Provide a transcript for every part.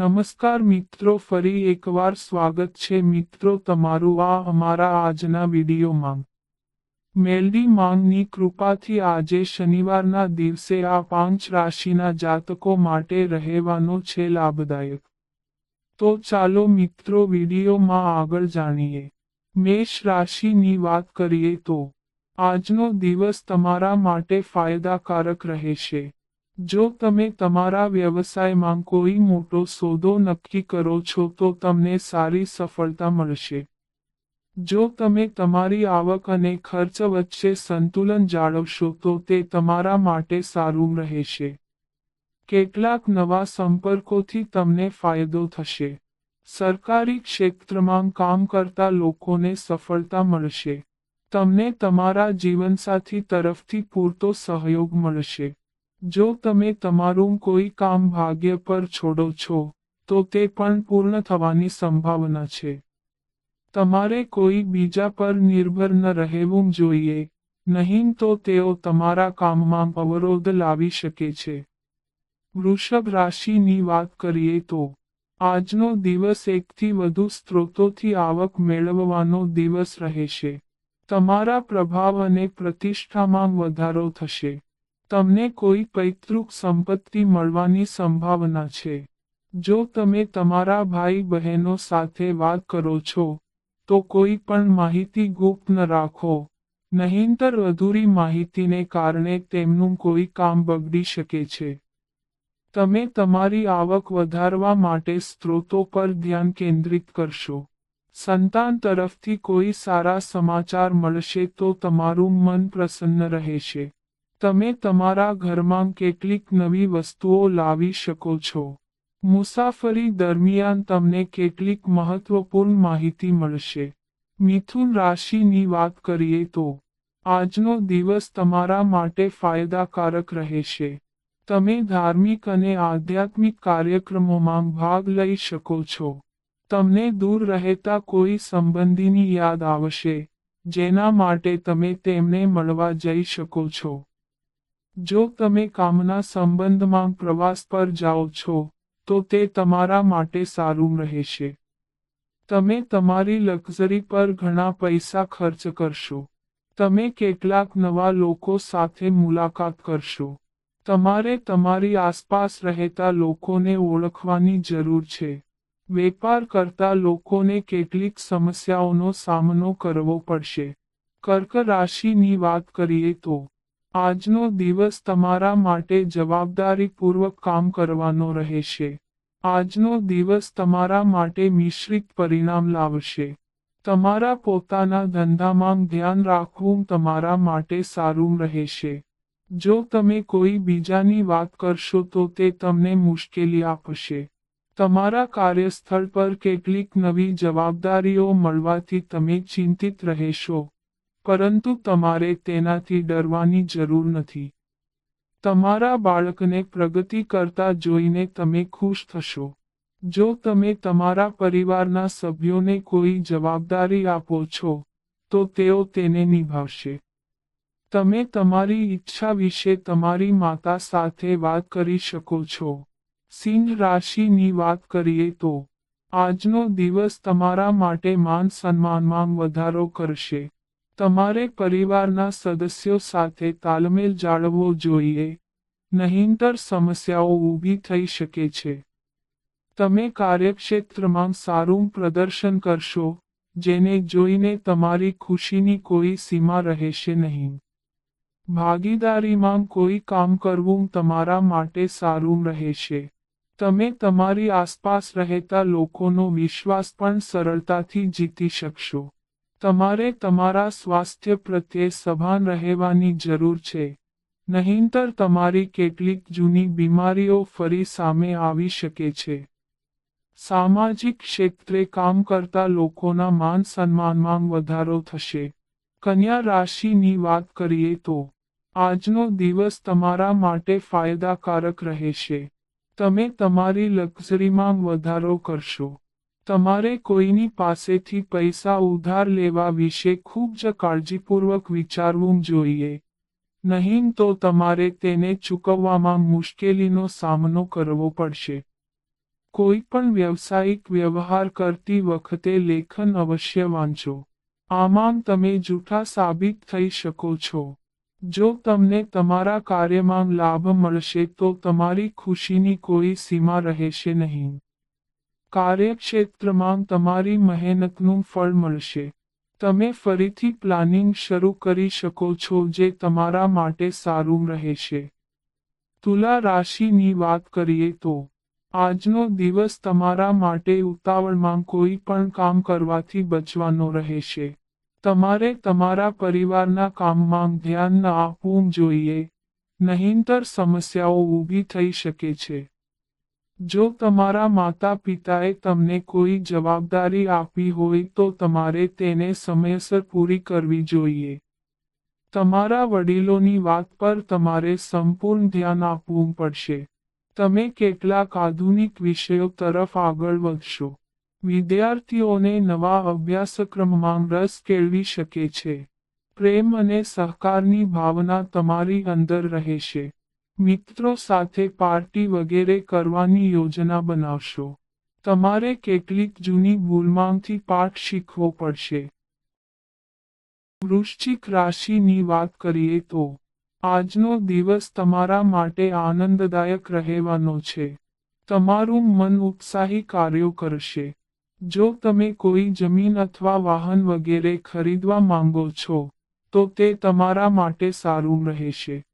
નમસ્કાર મિત્રો, ફરી એકવાર સ્વાગત છે મિત્રો તમારું આ અમારા આજના વિડીયોમાં. મેલડી માંગની કૃપાથી આજે શનિવારના દિવસે આ પાંચ રાશિના જાતકો માટે રહેવાનો છે લાભદાયક. તો ચાલો મિત્રો વિડીયોમાં આગળ જાણીએ. મેષ રાશિની વાત કરીએ તો, આજનો દિવસ તમારા માટે ફાયદાકારક રહેશે. જો તમે તમારા વ્યવસાયમાં કોઈ મોટો સોદો નક્કી કરો છો તો તમને સારી સફળતા મળશે. જો તમે તમારી આવક અને ખર્ચ વચ્ચે સંતુલન જાળવશો તો તે તમારા માટે સારું રહેશે. કેટલાક નવા સંપર્કોથી તમને ફાયદો થશે. સરકારી ક્ષેત્રમાં કામ કરતા લોકોને સફળતા મળશે. તમને તમારા જીવનસાથી તરફથી પૂરતો સહયોગ મળશે. જો તમે તમારું કોઈ કામ ભાગ્ય પર છોડો છો, તો તે પણ પૂર્ણ થવાની સંભાવના છે. તમારે કોઈ બીજા પર નિર્ભર ન રહેવું જોઈએ, નહીં તો તેઓ તમારા કામમાં અવરોધ લાવી શકે છે. વૃષભ રાશિની વાત કરીએ તો, આજનો દિવસ એકથી વધુ સ્ત્રોતોથી આવક મેળવવાનો દિવસ રહેશે. તમારા પ્રભાવ અને પ્રતિષ્ઠામાં વધારો થશે. તમને કોઈ પૈતૃક સંપત્તિ મળવાની સંભાવના છે. જો તમે તમારા ભાઈ બહેનો સાથે વાત કરો છો, તો કોઈ પણ માહિતી ગુપ્ત ન રાખો. નહીંતર અધૂરી માહિતીને કારણે તેમનું કોઈ કામ બગડી શકે છે. તમે તમારી આવક વધારવા માટે સ્ત્રોતો પર ધ્યાન કેન્દ્રિત કરશો. સંતાન તરફથી કોઈ સારા સમાચાર મળશે તો તમારું મન પ્રસન્ન રહેશે. તમે તમારા ઘરમાં કેટલીક નવી વસ્તુઓ લાવી શકો છો. મુસાફરી દરમિયાન તમને કેટલીક મહત્વપૂર્ણ માહિતી મળશે. મિથુન રાશિની વાત કરીએ તો, આજનો દિવસ તમારા માટે ફાયદાકારક રહેશે. તમે ધાર્મિક અને આધ્યાત્મિક કાર્યક્રમોમાં ભાગ લઈ શકો છો. તમને દૂર રહેતા કોઈ સંબંધીની યાદ આવશે, જેના માટે તમે તેમને મળવા જઈ શકો છો. જો તમે કામના સંબંધમાં પ્રવાસ પર જાઓ છો, તો તે તમારા માટે સારું રહેશે. તમે તમારી લક્ઝરી પર ઘણા પૈસા ખર્ચ કરશો. તમે કેટલાક નવા લોકો સાથે મુલાકાત કરશો. તમારે તમારી આસપાસ રહેતા લોકોને ઓળખવાની જરૂર છે. વેપાર કરતા લોકોને કેટલીક સમસ્યાઓનો સામનો કરવો પડશે. કર્ક રાશિની વાત કરીએ તો આજનો દિવસ તમારા માટે જવાબદારીપૂર્વક કામ કરવાનો રહેશે. આજનો દિવસ તમારા માટે મિશ્રિત પરિણામ લાવશે. તમારા પોતાના ધંધામાં ધ્યાન રાખવું તમારા માટે સારું રહેશે. જો તમે કોઈ બીજાની વાત કરશો તો તે તમને મુશ્કેલી આપશે. તમારા કાર્યસ્થળ પર કેટલીક નવી જવાબદારીઓ મળવાથી તમે ચિંતિત રહેશો. પરંતુ તમારે તેનાથી ડરવાની જરૂર નથી. તમારા બાળકને પ્રગતિ કરતા જોઈને તમે ખુશ થશો. જો તમે તમારા પરિવારના સભ્યોને કોઈ જવાબદારી આપો છો, તો તેઓ તેને નિભાવશે. તમે તમારી ઈચ્છા વિશે તમારી માતા સાથે વાત કરી શકો છો. સિંહ રાશિની વાત કરીએ તો, આજનો દિવસ તમારા માટે માન સન્માનમાં વધારો કરશે. તમારે પરિવારના સદસ્યો સાથે તાલમેલ જાળવવો જોઈએ. નહીંતર સમસ્યાઓ ઊભી થઈ શકે છે. તમે કાર્યક્ષેત્રમાં સારું પ્રદર્શન કરશો, જેને જોઈને તમારી ખુશીની કોઈ સીમા રહેશે નહીં. ભાગીદારીમાં કોઈ કામ કરવું તમારા માટે સારું રહેશે. તમે તમારી આસપાસ રહેતા લોકોનો વિશ્વાસ પણ સરળતાથી જીતી શકશો. તમારે તમારા સ્વાસ્થ્ય પ્રત્યે સભાન રહેવાની જરૂર છે. નહીંતર તમારી કેટલીક જૂની બીમારીઓ ફરી સામે આવી શકે છે. સામાજિક ક્ષેત્રે કામ કરતા લોકોના માન સન્માનમાં વધારો થશે. કન્યા રાશિની વાત કરીએ તો, આજનો દિવસ તમારા માટે ફાયદાકારક રહેશે. તમે તમારી લક્ઝરીમાં વધારો કરશો. તમારે કોઈની પાસેથી પૈસા ઉધાર લેવા વિશે ખૂબ જ કાળજીપૂર્વક વિચારવું જોઈએ. નહીં તો તમારે તેને ચૂકવવામાં મુશ્કેલીનો સામનો કરવો પડશે. કોઈ પણ વ્યવસાયિક વ્યવહાર કરતી વખતે લેખન અવશ્ય વાંચો. આમાં તમે જૂઠા સાબિત થઈ શકો છો. જો તમને તમારા કાર્યમાં લાભ મળશે તો તમારી ખુશીની કોઈ સીમા રહેશે નહીં. કાર્યક્ષેત્રમાં તમારી મહેનતનું ફળ મળશે. તમે ફરીથી પ્લાનિંગ શરૂ કરી શકો છો જે તમારા માટે સારું રહેશે. તુલા રાશિની વાત કરીએ તો, આજનો દિવસ તમારા માટે ઉતાવળમાં કોઈ પણ કામ કરવાથી બચવાનો રહેશે. તમારે તમારા પરિવારના કામમાં ધ્યાન ન આપવું જોઈએ, નહીંતર સમસ્યાઓ ઊભી થઈ શકે છે. જો તમારા માતા પિતાએ તમને કોઈ જવાબદારી આપી હોય તો તમારે તેને સમયસર પૂરી કરવી જોઈએ. તમારા વડીલોની વાત પર તમારે સંપૂર્ણ ધ્યાન આપવું પડશે. તમે કેટલાક આધુનિક વિષયો તરફ આગળ વધશો. વિદ્યાર્થીઓને નવા અભ્યાસક્રમમાં રસ કેળવી શકે છે. પ્રેમ અને સહકારની ભાવના તમારી અંદર રહેશે. મિત્રો સાથે પાર્ટી વગેરે કરવાની યોજના બનાવશો. તમારે કેટલીક જૂની ભૂલમાંથી પાઠ શીખવો પડશે. વૃશ્ચિક રાશિની વાત કરીએ તો, આજનો દિવસ તમારા માટે આનંદદાયક રહેવાનો છે. તમારું મન ઉત્સાહી કાર્યો કરશે. જો તમે કોઈ જમીન અથવા વાહન વગેરે ખરીદવા માંગો છો, તો તે તમારા માટે સારું રહેશે.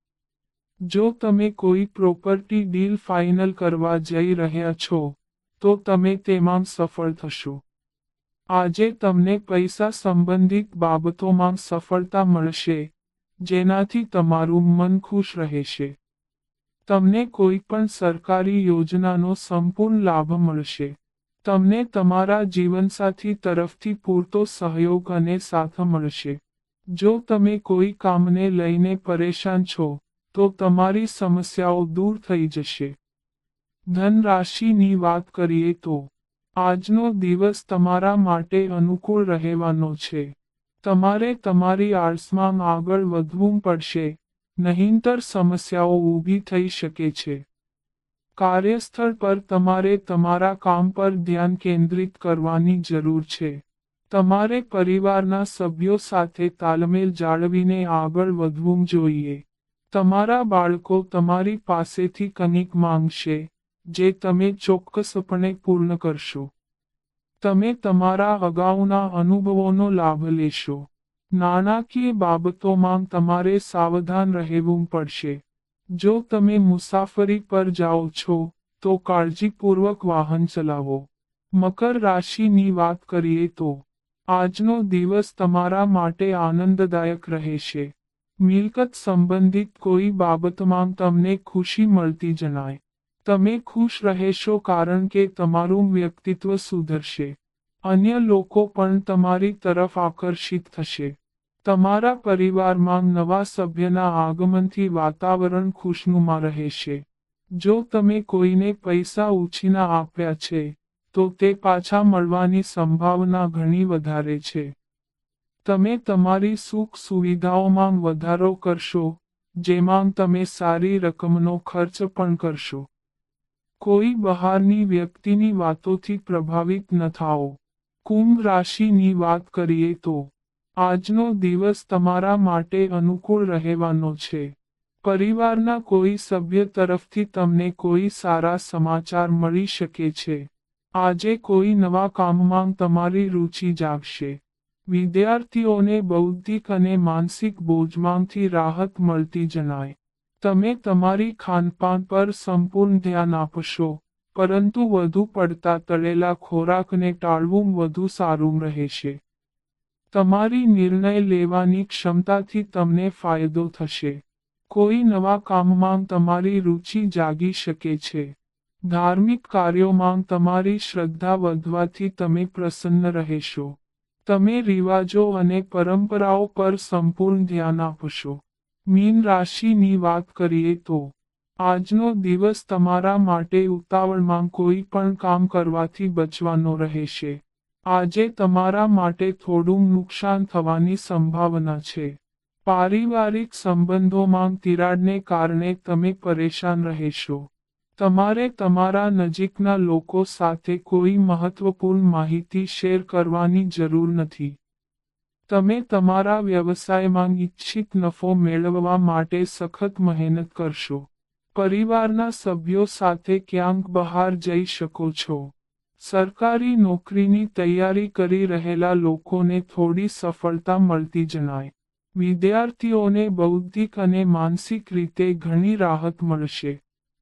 જો તમે કોઈ પ્રોપર્ટી ડીલ ફાઇનલ કરવા જઈ રહ્યા છો, તો તમે તેમાં સફળ થશો. આજે તમને પૈસા સંબંધિત બાબતોમાં સફળતા મળશે, જેનાથી તમારું મન ખુશ રહેશે. તમને કોઈ પણ સરકારી યોજનાનો સંપૂર્ણ લાભ મળશે. તમને તમારા જીવનસાથી તરફથી પૂરતો સહયોગ અને સાથ મળશે. જો તમે કોઈ કામને લઈને પરેશાન છો તો તમારી સમસ્યાઓ દૂર થઈ જશે. ધન રાશિની વાત કરીએ તો, આજનો દિવસ તમારા માટે અનુકૂળ રહેવાનો છે. તમારે તમારી આર્ટ્સમાં આગળ વધવું પડશે, નહીંતર સમસ્યાઓ ઊભી થઈ શકે છે. કાર્યસ્થળ પર તમારે તમારા કામ પર ધ્યાન કેન્દ્રિત કરવાની જરૂર છે. તમારે પરિવારના સભ્યો સાથે તાલમેલ જાળવીને આગળ વધવું જોઈએ. તમારા બાળકો તમારી પાસેથી કંઈક માંગશે, જે તમે ચોક્કસપણે પૂર્ણ કરશો. તમે તમારા અગાઉના અનુભવોનો લાભ લેશો. નાણાકીય બાબતોમાં તમારે સાવધાન રહેવું પડશે. જો તમે મુસાફરી પર જાઓ છો, તો કાળજીપૂર્વક વાહન ચલાવો. મકર રાશિની વાત કરીએ તો, આજનો દિવસ તમારા માટે આનંદદાયક રહેશે. મિલકત સંબંધિત કોઈ બાબતમાં તમને ખુશી મળતી જણાય. તમે ખુશ રહેશો કારણ કે તમારું વ્યક્તિત્વ સુધરશે. અન્ય લોકો પણ તમારી તરફ આકર્ષિત થશે. તમારા પરિવારમાં નવા સભ્યના આગમનથી વાતાવરણ ખુશનુમા રહેશે. જો તમે કોઈને પૈસા ઉછીના આપ્યા છે, તો તે પાછા મળવાની સંભાવના ઘણી વધારે છે. તમે તમારી સુખ સુવિધાઓમાં વધારો કરશો, જેમાં તમે સારી રકમનો ખર્ચ પણ કરશો. કોઈ બહારની વ્યક્તિની વાતોથી પ્રભાવિત ન થાઓ. કુંભ રાશિની વાત કરીએ તો, આજનો દિવસ તમારા માટે અનુકૂળ રહેવાનો છે. પરિવારના કોઈ સભ્ય તરફથી તમને કોઈ સારા સમાચાર મળી શકે છે. આજે કોઈ નવા કામમાં તમારી રુચિ જાગશે. વિદ્યાર્થીઓને બૌદ્ધિક અને માનસિક બોજમાંથી રાહત મળતી જણાય. તમે તમારી ખાનપાન પર સંપૂર્ણ ધ્યાન આપશો, પરંતુ વધુ પડતા તળેલા ખોરાકને ટાળવું વધુ સારું રહેશે. તમારી નિર્ણય લેવાની ક્ષમતાથી તમને ફાયદો થશે. કોઈ નવા કામમાં તમારી રુચિ જાગી શકે છે. ધાર્મિક કાર્યોમાં તમારી શ્રદ્ધા વધવાથી તમે પ્રસન્ન રહેશો. તમે રિવાજો અને પરંપરાઓ પર સંપૂર્ણ ધ્યાન આપશો. મીન રાશિની વાત કરીએ તો, આજનો દિવસ તમારા માટે ઉતાવળમાં કોઈ પણ કામ કરવાથી બચવાનો રહેશે. આજે તમારા માટે થોડું નુકસાન થવાની સંભાવના છે. પારિવારિક સંબંધોમાં તિરાડને કારણે તમે પરેશાન રહેશો. તમારે તમારા નજીકના લોકો સાથે કોઈ મહત્વપૂર્ણ માહિતી શેર કરવાની જરૂર નથી. તમે તમારા વ્યવસાયમાં ઇચ્છિત નફો મેળવવા માટે સખત મહેનત કરશો. પરિવારના સભ્યો સાથે ક્યાંક બહાર જઈ શકો છો. સરકારી નોકરીની તૈયારી કરી રહેલા લોકોને થોડી સફળતા મળતી જણાય. વિદ્યાર્થીઓને બૌદ્ધિક અને માનસિક રીતે ઘણી રાહત મળશે.